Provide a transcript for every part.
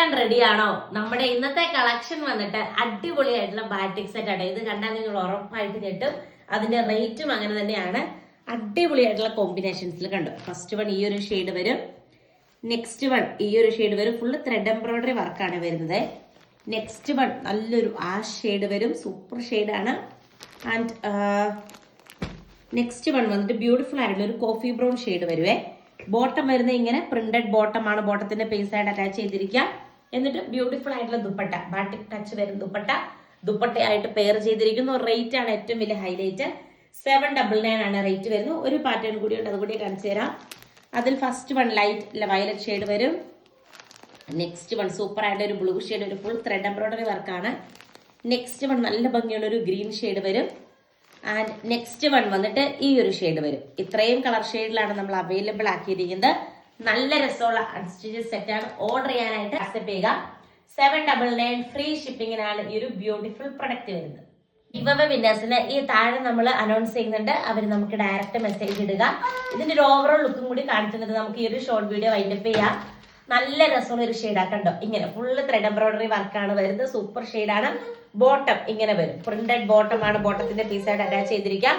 ചേരാൻ റെഡിയാണോ നമ്മുടെ ഇന്നത്തെ കളക്ഷൻ വന്നിട്ട് അടിപൊളിയായിട്ടുള്ള ബാറ്റിക് സെറ്റ് ആണ്. ഇത് കണ്ടാൽ നിങ്ങൾ ഉറപ്പായിട്ട് ഞെട്ടും. അതിന്റെ റേറ്റും അങ്ങനെ തന്നെയാണ്. അടിപൊളിയായിട്ടുള്ള കോമ്പിനേഷൻസിൽ കണ്ടു? ഫസ്റ്റ് വൺ ഈ ഒരു ഷെയ്ഡ് വരും. നെക്സ്റ്റ് വൺ ഈ ഒരു ഷെയ്ഡ് വരും. ഫുള്ള് ത്രെഡ് എംബ്രോയിഡറി വർക്കാണ് വരുന്നത്. നെക്സ്റ്റ് വൺ നല്ലൊരു ആ ഷെയ്ഡ് വരും. സൂപ്പർ ഷെയ്ഡാണ് ആൻഡ് നെക്സ്റ്റ് വൺ വന്നിട്ട് ബ്യൂട്ടിഫുൾ ആയിട്ടുള്ള ഒരു കോഫി ബ്രൗൺ ഷെയ്ഡ് വരുവേ. ബോട്ടം വരുന്നത് ഇങ്ങനെ പ്രിന്റഡ് ബോട്ടം ആണ്. ബോട്ടത്തിന്റെ പേസ് ആയിട്ട് അറ്റാച്ച് ചെയ്തിരിക്കുക. എന്നിട്ട് ബ്യൂട്ടിഫുൾ ആയിട്ടുള്ള ദുപ്പട്ട ബാട്ടിക് ടച്ച് വരുന്ന ദുപ്പട്ട. ദുപ്പട്ടയായിട്ട് പെയർ ചെയ്തിരിക്കുന്നു. റേറ്റ് ആണ് ഏറ്റവും വലിയ ഹൈലൈറ്റ് സെവൻ ഡബിൾ നയൻ ആണ് റേറ്റ് വരുന്നത്. ഒരു പാറ്റേൺ കൂടി ഉണ്ട്. അതുകൂടി കാണിച്ചു തരാം. അതിൽ first one light violet shade വരും. നെക്സ്റ്റ് വൺ സൂപ്പർ ആയിട്ട് ഒരു ബ്ലൂ ഷെയ്ഡ് ഒരു ഫുൾ ത്രെഡ് എംബ്രോയിഡറി വർക്കാണ് നെക്സ്റ്റ് വൺ നല്ല ഭംഗിയുള്ള ഒരു ഗ്രീൻ ഷെയ്ഡ് വരും. ആൻഡ് നെക്സ്റ്റ് വൺ വന്നിട്ട് ഈ ഒരു ഷെയ്ഡ് വരും. ഇത്രയും കളർ ഷെയ്ഡിലാണ് നമ്മൾ അവൈലബിൾ ആക്കിയിരിക്കുന്നത്. നല്ല രസമുള്ള അൺസ്റ്റിച്ച് സെറ്റ് ആണ്. ഓർഡർ ചെയ്യാനായിട്ട് അക്സെപ്റ്റ് ചെയ്യുക. സെവൻ ഡബിൾ നയൻ ഫ്രീ ഷിപ്പിങ്ങിനാണ് ഈ ഒരു ബ്യൂട്ടിഫുൾ പ്രൊഡക്റ്റ് വരുന്നത്. ഇവവ വിന്നേഴ്സിന് ഈ താഴെ നമ്മൾ അനൗൺസ് ചെയ്യുന്നുണ്ട്. അവർ നമുക്ക് ഡയറക്റ്റ് മെസ്സേജ് ഇടുക. ഇതിന്റെ ഒരു ഓവറോൾ ലുക്കും കൂടി കാണിക്കുന്നത് നമുക്ക് ഈ ഒരു ഷോർട്ട് വീഡിയോ വൈൻഡപ്പ് ചെയ്യാം. നല്ല രസമുള്ള ഒരു ഷെയ്ഡാ കണ്ടോ? ഇങ്ങനെ ഫുള്ള് ത്രെഡ് എംബ്രോയിഡറി വർക്കാണ് വരുന്നത്. സൂപ്പർ ഷെയ്ഡാണ് ബോട്ടം ഇങ്ങനെ വരും. പ്രിന്റഡ് ബോട്ടം ആണ്. ബോട്ടത്തിന്റെ പീസായിട്ട് അറ്റാച്ച് ചെയ്തിരിക്കുക.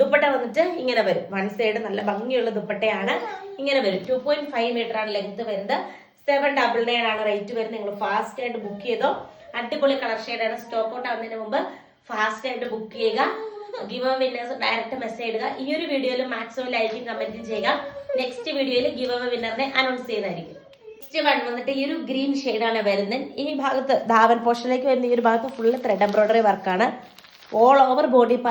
ദുപ്പട്ട വന്നിട്ട് ഇങ്ങനെ വരും. വൺ സൈഡ് നല്ല ഭംഗിയുള്ള ദുപ്പട്ടയാണ്. ഇങ്ങനെ വരും. ടു പോയിന്റ് ഫൈവ് മീറ്റർ ആണ് ലെങ്ത് വരുന്നത്. സെവൻ ഡബിൾ നയൻ ആണ് റേറ്റ് വരുന്നത്. നിങ്ങൾ ഫാസ്റ്റ് ആയിട്ട് ബുക്ക് ചെയ്തോ. അടിപൊളി കളർ ഷെയ്ഡാണ് സ്റ്റോക്ക് ഔട്ട് ആവുന്നതിന് മുമ്പ് ഫാസ്റ്റ് ആയിട്ട് ബുക്ക് ചെയ്യുക. ഗിവ് വിന്നേഴ്സ് ഡയറക്റ്റ് മെസ്സേജ് ഇടുക. ഈ ഒരു വീഡിയോയിൽ മാക്സിമം ലൈക്കും കമന്റും ചെയ്യുക. നെക്സ്റ്റ് വീഡിയോയിൽ ഗിവ് വിന്നറിനെ അനൗൺസ് ചെയ്യുന്നതായിരിക്കും. നെക്സ്റ്റ് വൺ വന്നിട്ട് ഈ ഒരു ഗ്രീൻ ആണ് വരുന്നത്. ഈ ഭാഗത്ത് ധാവൻ പോർഷനിലേക്ക് വരുന്ന ഈ ഒരു ഭാഗത്ത് ഫുള്ള് ത്രെഡ് എംബ്രോയിഡറി വർക്കാണ് ഓൾ ഓവർ ബോഡി പാർട്ട്